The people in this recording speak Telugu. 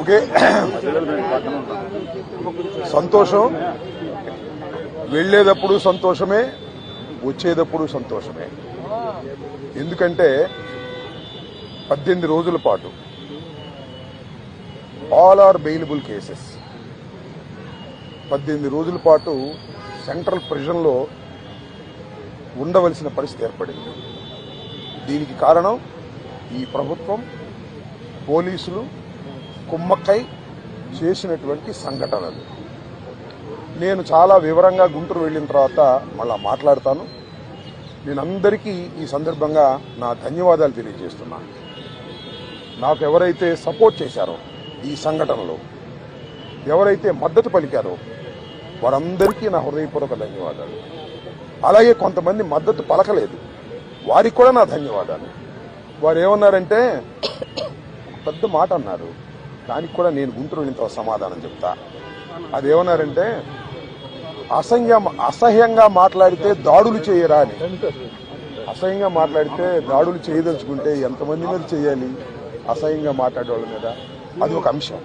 ఓకే. సంతోషం. వెళ్ళేటప్పుడు సంతోషమే వచ్చేటప్పుడు సంతోషమే. ఎందుకంటే పద్దెనిమిది రోజుల పాటు ఆల్ ఆర్ బెయిలబుల్ కేసెస్ పద్దెనిమిది రోజుల పాటు సెంట్రల్ ప్రిజన్లో ఉండవలసిన పరిస్థితి ఏర్పడింది. దీనికి కారణం ఈ ప్రభుత్వం పోలీసులు కుమ్మక్కై చేసినటువంటి సంఘటనలు. నేను చాలా వివరంగా గుంటూరు వెళ్ళిన తర్వాత మళ్ళా మాట్లాడతాను. నేను అందరికీ ఈ సందర్భంగా నా ధన్యవాదాలు తెలియజేస్తున్నాను నాకు ఎవరైతే సపోర్ట్ చేశారో ఈ సంఘటనలో ఎవరైతే మద్దతు పలికారో వారందరికీ నా హృదయపూర్వక ధన్యవాదాలు. అలాగే కొంతమంది మద్దతు పలకలేదు. వారికి కూడా నా ధన్యవాదాలు. వారు ఏమన్నారంటే పెద్ద మాట అన్నారు. దానికి కూడా నేను గుంటూరు వెళ్ళిన సమాధానం చెప్తా. అదేమన్నారంటే అసహ్యం అసహ్యంగా మాట్లాడితే దాడులు చేయరా అని. అసహ్యంగా మాట్లాడితే దాడులు చేయదలుచుకుంటే ఎంతమంది మీద చేయాలి? అసహ్యంగా మాట్లాడే వాళ్ళ మీద. అది ఒక అంశం.